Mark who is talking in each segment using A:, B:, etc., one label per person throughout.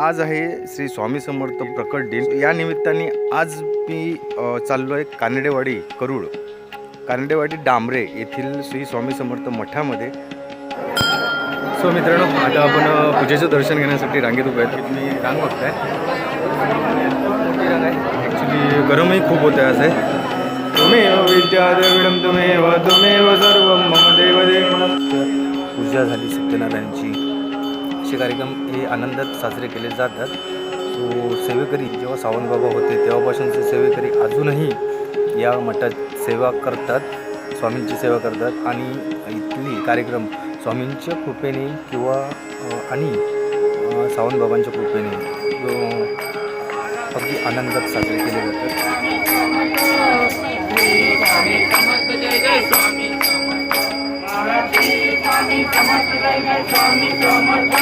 A: आज आहे श्री स्वामी समर्थ प्रकट दिन. या निमित्ताने आज मी चाललो आहे कानडेवाडी करूळ. कानडेवाडी डांबरे येथील श्री स्वामी समर्थ मठामध्ये. सो मित्रांनो आता आपण पूजेचं दर्शन घेण्यासाठी रांगेत उभे आहेत. तुम्ही रांग बघताय. ॲक्च्युली गरमही खूप होतं आहे आज आहे सर्व मम देव पूजा झाली सत्यनारायणची. असे कार्यक्रम हे आनंदात साजरे केले जातात सो सेवेकरी जेव्हा सावंतबाबा होते तेव्हापासूनचे सेवेकरी अजूनही या मठात सेवा करतात स्वामींची सेवा करतात आणि इथली कार्यक्रम स्वामींच्या कृपेने किंवा आणि सावंतबाबांच्या कृपेने अगदी आनंदात साजरे केले जातात स्वामी स्वामी समर्थ स्वामी समर्थ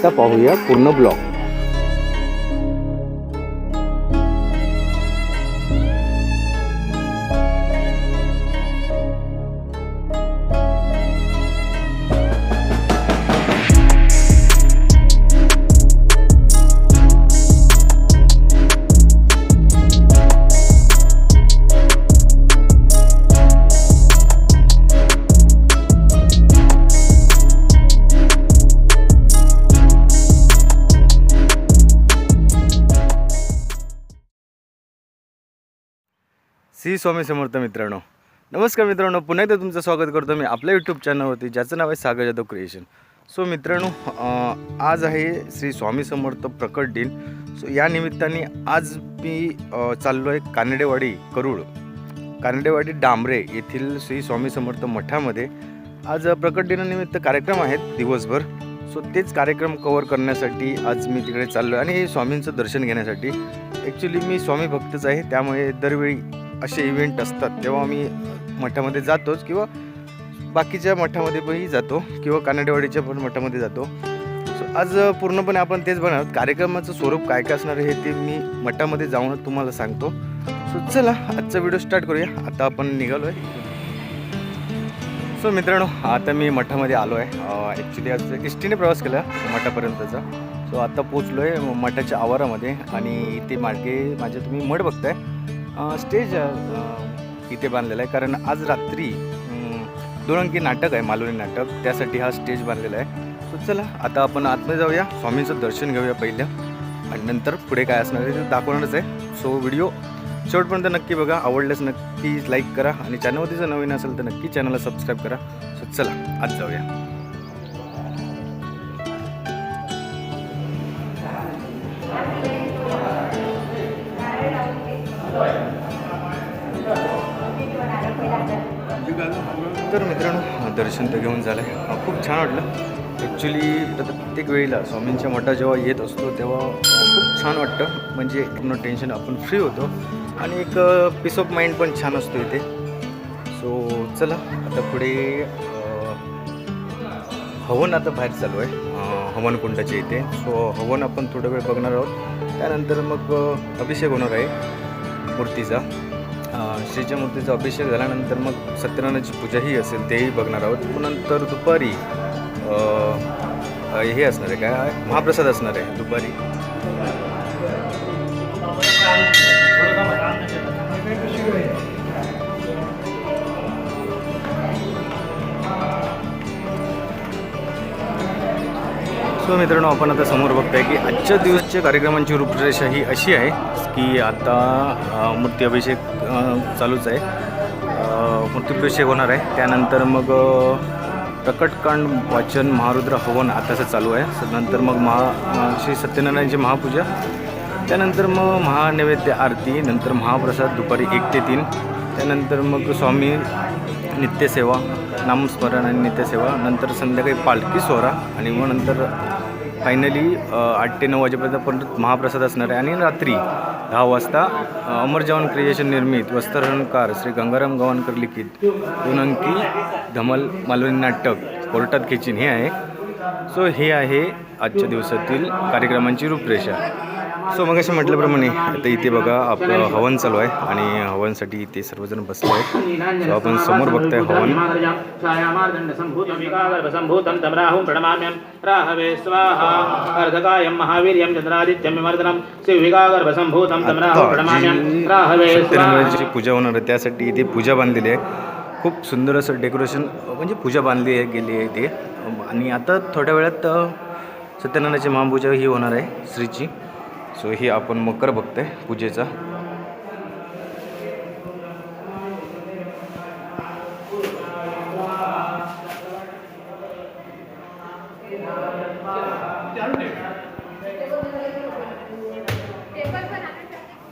A: आता पाहूया पूर्ण ब्लॉग श्री स्वामी समर्थ मित्रांनो. नमस्कार मित्रांनो पुन्हा एकदा तुमचं स्वागत करतो मी आपल्या यूट्यूब चॅनलवरती ज्याचं नाव आहे सागर जाधव क्रिएशन सो मित्रांनो आज आहे श्री स्वामी समर्थ प्रकट दिन. सो या निमित्ताने आज मी चाललो आहे कानडेवाडी करूळ. कानडेवाडी डांबरे येथील श्री स्वामी समर्थ मठामध्ये. आज प्रकट दिनानिमित्त कार्यक्रम आहेत दिवसभर. सो तेच कार्यक्रम कवर करण्यासाठी आज मी तिकडे चाललो आहे आणि स्वामींचं दर्शन घेण्यासाठी. ॲक्च्युली मी स्वामी भक्तच आहे. त्यामुळे दरवेळी असे इव्हेंट असतात. तेव्हा मी मठामध्ये जातोच किंवा बाकीच्या मठामध्ये पणही जातो किंवा कानडेवाडीच्या पण मठामध्ये जातो. सो आज पूर्णपणे आपण तेच बनवत कार्यक्रमाचं स्वरूप काय काय असणार आहे हे ते मी मठामध्ये जाऊन तुम्हाला सांगतो. सो चला आजचा व्हिडिओ स्टार्ट करूया. आता आपण निघालो आहे सो मित्रांनो आता मी मठामध्ये आलो आहे ॲक्च्युली आज एस टीने प्रवास केला मठापर्यंतचा. सो आता पोचलो आहे मठाच्या आवारामध्ये आणि इथे मागे माझे तुम्ही मठ बघताय. स्टेज इथे बांधलेला आहे. कारण आज रात्री दोन अंकी नाटक आहे मालवणी नाटक. त्यासाठी हा स्टेज बांधलेला आहे. सो चला आता आपण आतमध्ये जाऊया. स्वामींचं दर्शन घेऊया पहिलं आणि नंतर पुढे काय असणार आहे ते दाखवणारच आहे. सो व्हिडिओ शेवटपर्यंत नक्की बघा. आवडल्यास नक्की लाईक करा. आणि चॅनलवरती जर नवीन असेल तर नक्की चॅनलला सबस्क्राईब करा. सो चला आज जाऊया. तर मित्रांनो दर्शन तर घेऊन झालं आहे खूप छान वाटलं. ॲक्च्युली प्रत्येक वेळेला स्वामींच्या मठात जेव्हा येत असतो तेव्हा खूप छान वाटतं. म्हणजे पूर्ण टेन्शन आपण फ्री होतो. आणि एक पीस ऑफ माइंड पण छान असतो इथे. सो चला आता पुढे हवन आता बाहेर चालू आहे. हवनकुंडाच्या इथे. सो हवन आपण थोडा वेळ बघणार आहोत. त्यानंतर मग अभिषेक होणार आहे मूर्तीचा. श्रीच्या मूर्तीचा अभिषेक झाल्यानंतर मग सत्यनारायणाची पूजाही असेल तेही बघणार आहोत. नंतर दुपारी हे असणार आहे काय? महाप्रसाद असणार आहे दुपारी. सो मित्रांनो आपण आता समोर बघताय की आजच्या दिवसच्या कार्यक्रमांची रूपरेषा ही अशी आहे की आता मूर्ती अभिषेक चालूच आहे. अ, होणार आहे. त्यानंतर मग प्रकटकांड वाचन महारुद्र हवन आताचं चालू आहे. नंतर मग महा श्री सत्यनारायणची महापूजा. त्यानंतर मग महानैवेद्य आरती. नंतर महाप्रसाद दुपारी एक ते तीन. त्यानंतर मग स्वामी नित्यसेवा नामस्मरण आणि नित्यसेवा. नंतर संध्याकाळी पालखी सोहरा आणि मग नंतर फायनली आठ ते नऊ वाजेपर्यंत परत महाप्रसाद असणार आहे. आणि रात्री दहा वाजता अमर जवान क्रिएशन निर्मित वस्त्रहरणकार श्री गंगाराम गवाणकर लिखित दोन अंकी धमल मालवणी नाटक कोर्टात खेचीन. हे आहे. सो हे आहे आजच्या दिवसातील कार्यक्रमांची रूपरेषा. सो मग असे म्हटल्याप्रमाणे आता इथे बघा आपलं हवन चालू आहे आणि हवनसाठी इथे सर्वजण बसले आहेत. सो आपण समोर बघताय हवन. सत्यनारायणाची पूजा होणार आहे त्यासाठी इथे पूजा बांधलेली आहे. खूप सुंदर असं डेकोरेशन म्हणजे पूजा बांधली आहे गेली आहे इथे. आणि आता थोड्या वेळात सत्यनारायणाची महापूजा ही होणार आहे श्रीची. सो ही आपण मकर बघतोय पूजेचा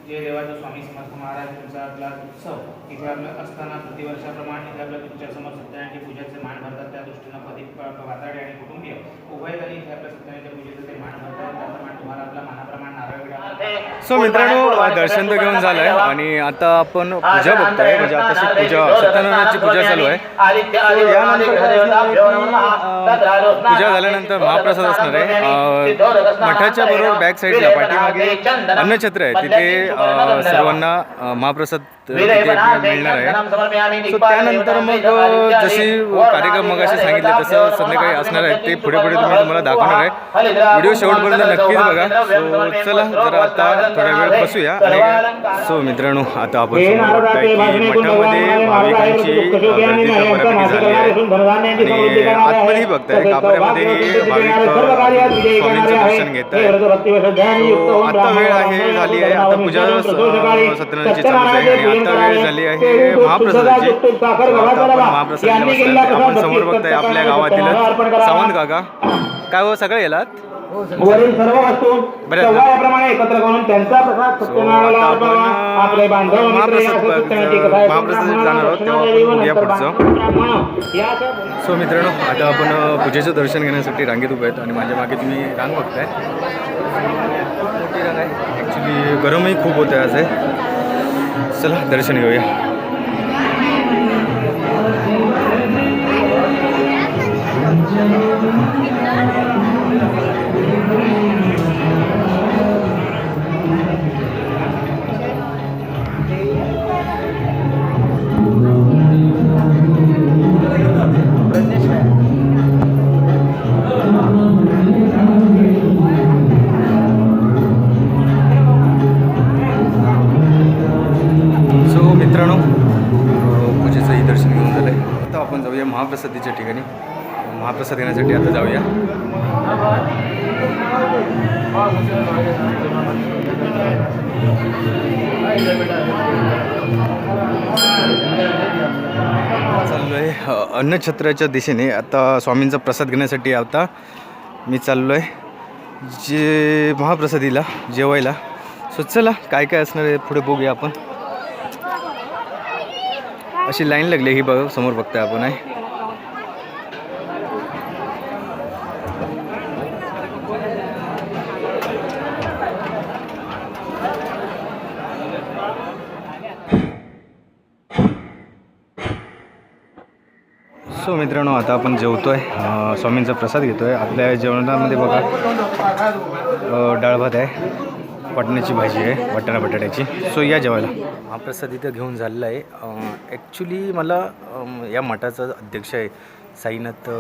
B: जय देवाचा स्वामी समर्थ महाराज तुमचा आपला उत्सव इथे आपलं असताना प्रतिवर्षाप्रमाणे इथे आपल्या तुमच्यासमोर सत्यनारायणची पूजेचे मान भरतात त्या दृष्टीनं पती वाताडे आणि कुटुंबीय उभयतांनी इथे आपल्या सत्यनारायणच्या पूजेचं ते मान भरतात त्याप्रमाणे तुम्हाला आपला मानाप्रमाण नारळ विडा
A: सो मित्रांनो अ, दर्शन तर घेऊन झालं आहे आणि आता आपण पूजा बघतोय म्हणजे आता पूजा सत्यनारायणाची पूजा चालू आहे पूजा झाल्यानंतर महाप्रसाद असणार आहे मठाच्या बरोबर बॅक साईडला पाठीमागे अन्नछत्र आहे तिथे सर्वांना महाप्रसाद मिळणार आहे सो त्यानंतर मग जशी कार्यक्रम मग सांगितले तसं संध्याकाळी असणार आहे ते पुढे पुढे तुम्ही तुम्हाला दाखवणार आहे व्हिडिओ शेवटपर्यंत नक्कीच बघा सो चला जरा आता थोडा वेळ बसूया सो मित्रांनो आता आपण मठामध्ये भाविकांची गर्दी तर बऱ्यापैकी झाली आहे आणि आतमध्येही बघताय कापऱ्यामध्ये भाविक स्वामींचं दर्शन घेत आहे सो आता वेळ आहे झाली आहे. आता पूजा सत्यनारायणची चालू आहे आणि आता वेळ झाली आहे महाप्रसादाची आता आपण समोर बघताय आपल्या गावातीलच. सावंत काका. काय हो सगळे गेलात
C: वरील सर्व वस्तू? सव्वायाप्रमाणे एकत्र करून त्यांचा प्रसाद सत्यनारायणाला अर्पावा. आपले बांधव
A: सो मित्रांनो आता आपण पूजेचं दर्शन घेण्यासाठी रांगेत उभे आहेत आणि माझ्या मागे तुम्ही रांग बघताय. मोठी रांग आहे ॲक्च्युली गरमही खूप होतं आहे आज आहे चला दर्शन घेऊया. सो महाप्रसाद घेण्यासाठी आता जाऊया. चाललो आहे अन्नछत्राच्या दिशेने. आता स्वामींचा प्रसाद घेण्यासाठी आता मी चाललो आहे जे महाप्रसादीला जेवायला. सो चला काय काय असणार आहे पुढे बघूया आपण. अशी लाईन लागली ही बघ समोर बघताय आपण आहे सो मित्रांनो आता आपण जेवतो आहे स्वामींचा प्रसाद घेतो आहे आपल्या जेवणामध्ये बघा डाळ भात आहे वाटण्याची भाजी आहे वाटाणा बटाट्याची. सो या जेवायला. हा प्रसाद इथं घेऊन झालेला आहे. ॲक्च्युली मला या मठाचा अध्यक्ष आहे साईनाथ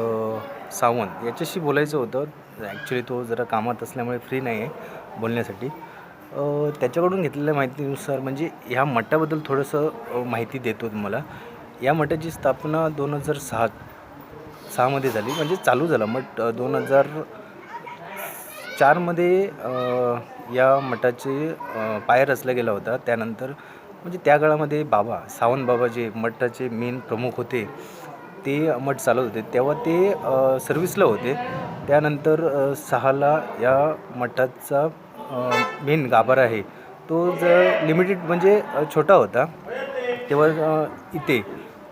A: सावंत. याच्याशी बोलायचं होतं. ॲक्च्युली तो जरा कामात असल्यामुळे फ्री नाही आहे बोलण्यासाठी त्याच्याकडून घेतलेल्या माहितीनुसार म्हणजे ह्या मठाबद्दल थोडंसं माहिती देतो तुम्हाला. या मठाची स्थापना दोन हजार सात सहामध्ये झाली. म्हणजे चालू झाला. मठ दोन हजार चारमध्ये या मठाचे पाय रचला गेला होता. त्यानंतर म्हणजे त्या काळामध्ये बाबा सावंत बाबा जे मठाचे मेन प्रमुख होते ते मठ चालवत होते. तेव्हा ते सर्विसला सर्व्हिसला होते. त्यानंतर सहाला या मठाचा मेन गाभारा आहे. तो जर लिमिटेड म्हणजे छोटा होता. तेव्हा इथे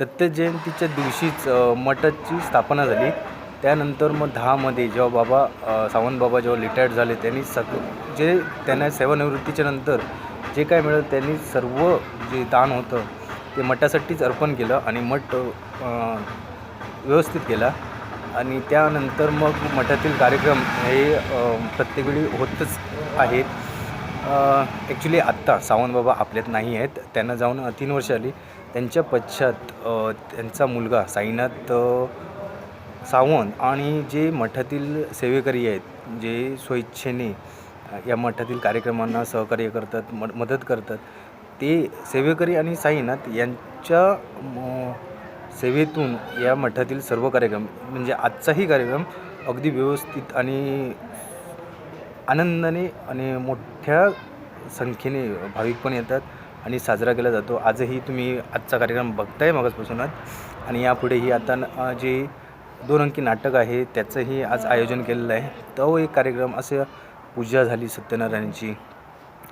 A: दत्त जयंतीच्या दिवशीच मठाची स्थापना झाली. त्यानंतर मग दहामध्ये जेव्हा बाबा सावंत बाबा जेव्हा रिटायर्ड झाले त्यांनी सग जे त्यांना सेवानिवृत्तीच्या नंतर जे काय मिळालं त्यांनी सर्व जे दान होतं ते मठासाठीच अर्पण केलं आणि मठ व्यवस्थित केला. आणि त्यानंतर मग मठातील कार्यक्रम हे प्रत्येक वेळी होतच आहेत ॲक्च्युली आत्ता सावंतबाबा आपल्यात नाही आहेत. त्यांना जाऊन तीन वर्ष आली. त्यांच्या पश्चात त्यांचा मुलगा साईनाथ सावंत आणि जे मठातील सेवेकरी आहेत जे स्वेच्छेने या मठातील कार्यक्रमांना सहकार्य करतात म मदत करतात ते सेवेकरी आणि साईनाथ यांच्या म, सेवेतून या मठातील सर्व कार्यक्रम म्हणजे आजचाही कार्यक्रम अगदी व्यवस्थित आणि आनंदाने आणि मोठ्या संख्येने भाविक पण येतात. आणि साजरा केला जातो. आजही तुम्ही आजचा कार्यक्रम बघताय मागासपासूनच आणि यापुढेही आता जे दोन अंकी नाटक आहे त्याचंही आज आयोजन केलेलं आहे. तो एक कार्यक्रम असं पूजा झाली सत्यनारायणची.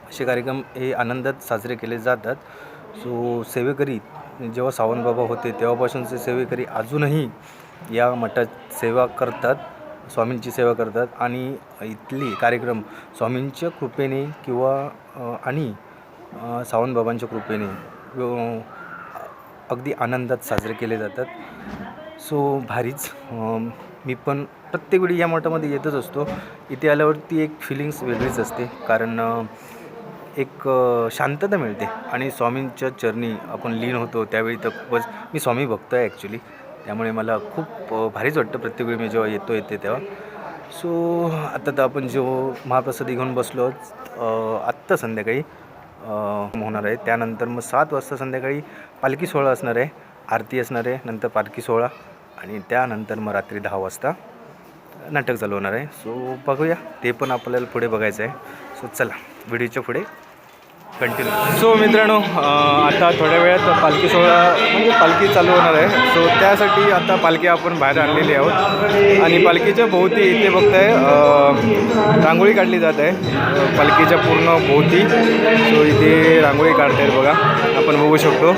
A: असे कार्यक्रम हे आनंदात साजरे केले जातात. सो सेवेकरी जेव्हा सावंतबाबा होते तेव्हापासूनचे सेवेकरी अजूनही या मठात सेवा करतात स्वामींची सेवा करतात. आणि इथली कार्यक्रम स्वामींच्या कृपेने किंवा आणि सावंतबाबांच्या कृपेने अगदी आनंदात साजरे केले जातात. सो भारीच. मी पण प्रत्येक वेळी या मठामध्ये येतच असतो. इथे आल्यावरती एक फिलिंग्स वेगळीच असते. कारण एक शांतता मिळते. आणि स्वामींच्या चरणी आपण लीन होतो त्यावेळी तर खूपच मी स्वामी भक्त आहे ॲक्च्युली त्यामुळे मला खूप भारीच वाटतं प्रत्येक वेळी मी जेव्हा येतो येते तेव्हा. सो आता तर आपण जेव्हा महाप्रसाद घेऊन बसलो आत्ता संध्याकाळी. होणार आहे. त्यानंतर मग सात वाजता संध्याकाळी पालखी सोहळा असणार आहे. आरती असणार आहे. नंतर पालखी सोहळा आणि त्यानंतर मग रात्री दहा वाजता नाटक चालू होणार आहे. सो बघूया. ते पण आपल्याला पुढे बघायचं आहे. सो चला. व्हिडिओच्या पुढे कंटिन्यू सो मित्रांनो आता थोड्या वेळात पालखी सोहळा म्हणजे पालखी चालू होणार आहे. सो त्यासाठी आता पालखी आपण बाहेर आणलेली आहोत. आणि पालखीच्या भोवती इथे बघताय रांगोळी काढली जात आहे. पालखीच्या पूर्ण भोवती. सो इथे रांगोळी काढतायत बघा. आपण बघू शकतो.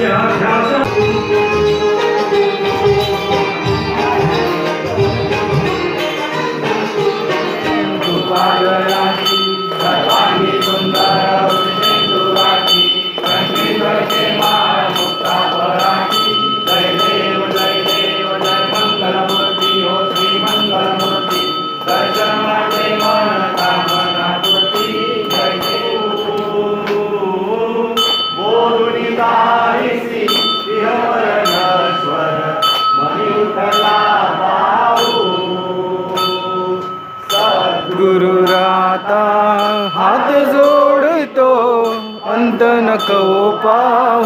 A: गुरु अंत नको पाहू.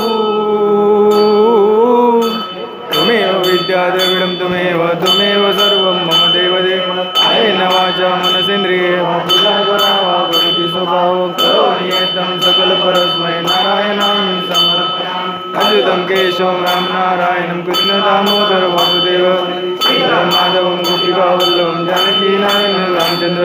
A: तुमेव विद्या द्रविडं तुमेव तुमेव सर्वं. मम देवदेव आयेन वाचा मनसेंद्रिये. तुझा करावा करुती स्वभाव करोनियेतं सकल परस्मै नारायणां समर्पयामि. अच्युतं केशवं राम नारायणं कृष्ण दामोदर वासुदेव श्रीराम माधवं गोपिकावल्लभं जानकी नारायण रामचंद्र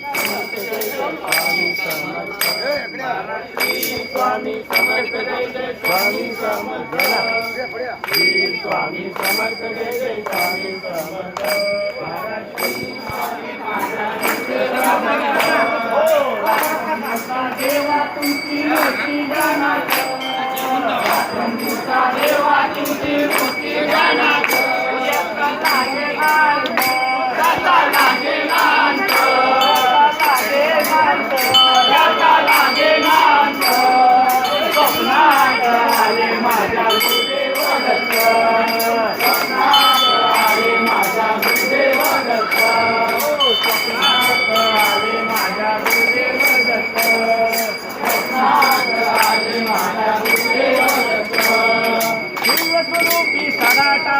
D: स्वामी समर्थ स्वामी समर्थ जय जय स्वामी समर्थ श्री स्वामी समर्थ जय जय स्वामी समर्थ देवा तुमची मूर्ती जाणार देवा तुमची मूर्ती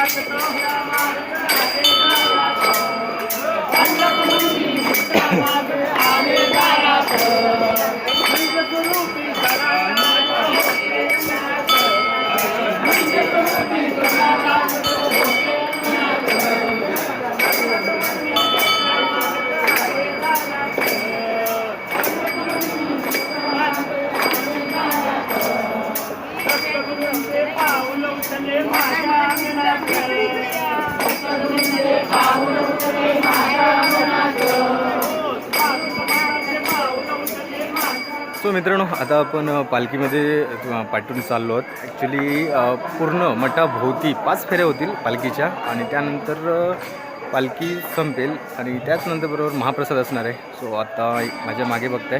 D: जाणार
A: सो मित्रांनो आता आपण पालखीमध्ये पाठवून चाललो आहोत. ॲक्च्युली पूर्ण मठाभोवती पाच फेऱ्या होतील पालखीच्या आणि त्यानंतर पालखी संपेल आणि त्याच नंतर बरोबर महाप्रसाद असणार आहे. सो आता माझ्या मागे बघताय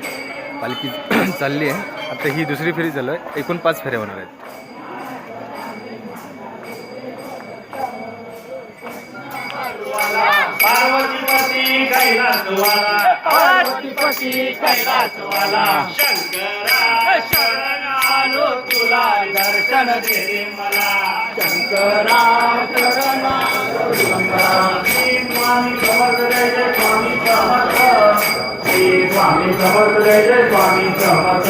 A: पालखी चालली आहे. आता ही दुसरी फेरी झालं आहे. एकूण पाच फेऱ्या होणार आहेत.
C: पार्वती कैलासवाला
D: पार्वतीपती कैलासवाला
C: शंकरा शरण आलो तुला दर्शन दे मला
D: शंकरा शरण
C: स्वामी समर्थ जय जय स्वामी समर्थ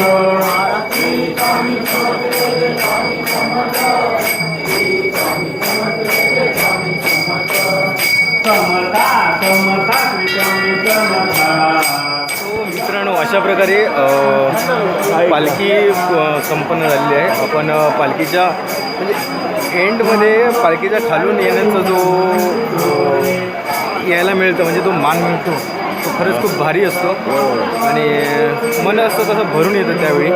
C: श्री स्वामी समर्थ स्वामी समर्थ श्री स्वामी समर्था
A: हो, मित्रांनो अशा प्रकारे पालखी संपन्न झालेली आहे. आपण पालखीच्या म्हणजे एंडमध्ये पालखीच्या खालून येण्याचा जो यायला मिळतं म्हणजे तो मान मिळतो तो खरंच खूप भारी असतो. आणि मन असतं तसं भरून येतं त्यावेळी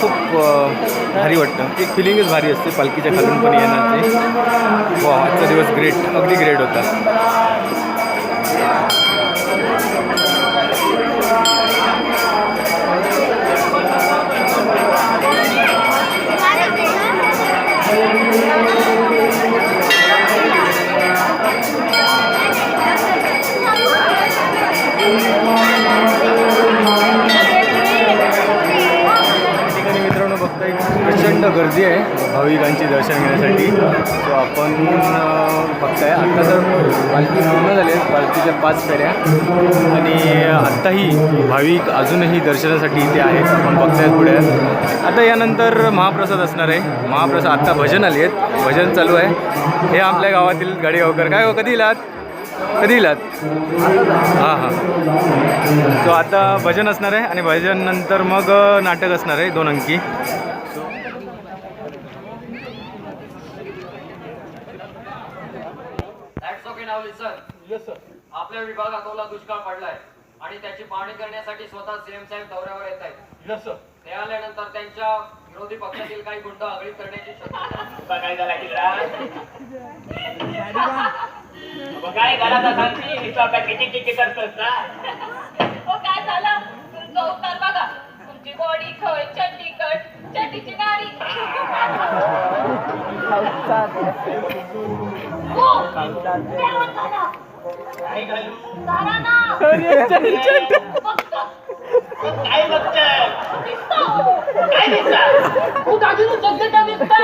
A: खूप भारी वाटतं. एक फिलिंगच भारी असते पालखीच्या खालून पण येण्याची. वा आजचा दिवस ग्रेट अगदी ग्रेट होता. प्रचंड गर्दी आहे भाविकांची दर्शन घेण्यासाठी. सो आपण बघताय. आत्ता तर पालखी पूर्ण झाले पालखीच्या पाच फेऱ्या. आणि आत्ताही भाविक अजूनही दर्शनासाठी इथे आहेत. आपण बघताय पुढे. आता यानंतर महाप्रसाद असणार आहे. महाप्रसाद आत्ता भजन आले आहेत. भजन चालू आहे. हे आपल्या गावातील गाडीगावकर काय हो कधी इलात कधी इलात हां हां. सो आता भजन असणार आहे. आणि भजन नंतर मग नाटक असणार आहे. दोन अंकी.
E: आपल्या विभागात ओला दुष्काळ पडलाय आणि त्याची पाहणी करण्यासाठी स्वतः सीएम साहेब दौऱ्यावर येत आहेत. ते आल्यानंतर त्यांच्या विरोधी पक्षातील काही गुंड आगळीक करण्याची शक्यता आहे.
C: काय झाला काय घरात असाल ती स्वतः किती किती करतोस ना
F: हो काय झालं? तुमचं उत्तर बघा. तुमची बॉडी खय हो, झालं.
C: काय घालू
F: झालं ना. बघतो.
C: काय बघतोय
F: दिसतो.
G: काय दिसता तू दादीनं जगता दिसता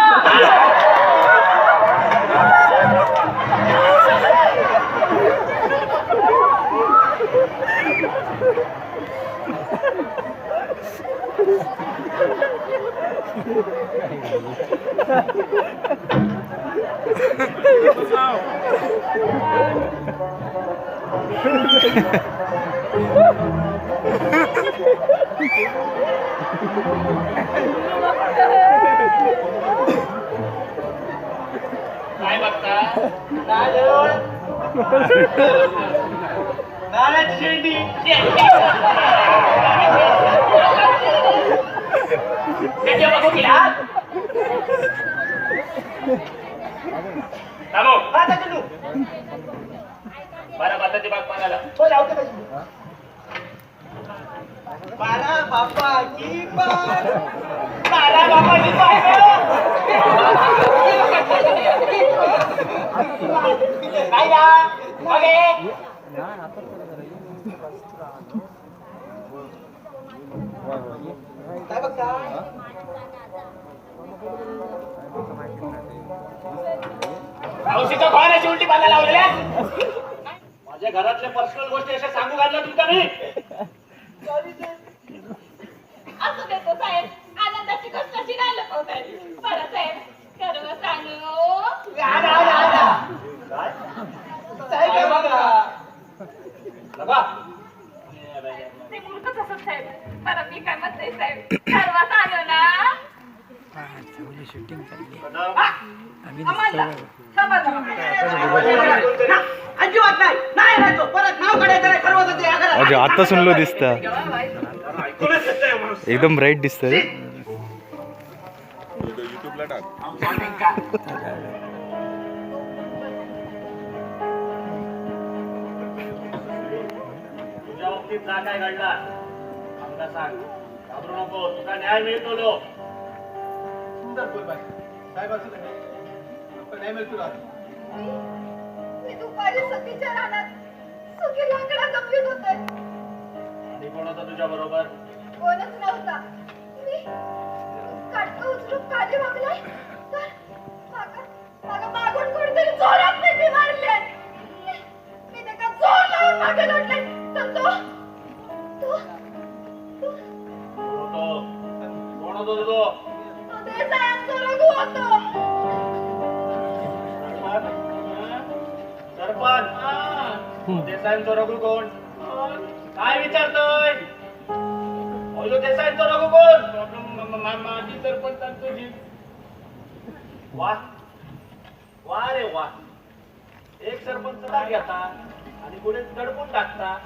G: काय बघता नारळ शेंडी त्याच्या बघू की हात थांबव. बरं बाताची बाग पाण्याला बारा बारा बापाची काय ना अगे काय बघता मावशीच्या घराची उलटी बांधा लावलेल्या? माझ्या घरातल्या पर्सनल गोष्टी अशा सांगू घालल्या तुमचा मी?
H: असू देतो साहेब. आनंदाची बरं साहेब खरं सांगू.
G: साहेब बघा. बघा
H: ते मूर्खच असत साहेब. बरं मी काय म्हणते साहेब? सर्वात आलो ना? आम्हाला
G: अजिबात नाही. नाही राहतो परत नाव काढायचं नाही
A: अजय आता सुनलो दिसता. एकदम ब्राईट दिसतंय.
C: काय घडला आमका सांग घाबरू नको तुका न्याय मिळतो लो
H: मी दुपारी सतीच्या रानात सुखी लाकडा जमलीत होते
C: आणि कोण होता तुझ्या बरोबर.
H: कोणच नव्हता. मी काटकं उचलून खाली वागलाय तर मागं मागं मागून कोणीतरी जोरात मिठी मारले. मी त्याचा जोर लावून मागे लोटले तर तो तो तो.
C: होतो कोण होतो तुझो
H: तो देसायांचा रघु होतो.
C: सरपंच. देसाईंचा रघु कोण? काय विचारतोय? बोलो देसाईंचा रघु कोण? माझी सरपंचांचं जीव. वा. वा रे वा. एक सरपंच घेता आणि पुढे दडपून टाकता.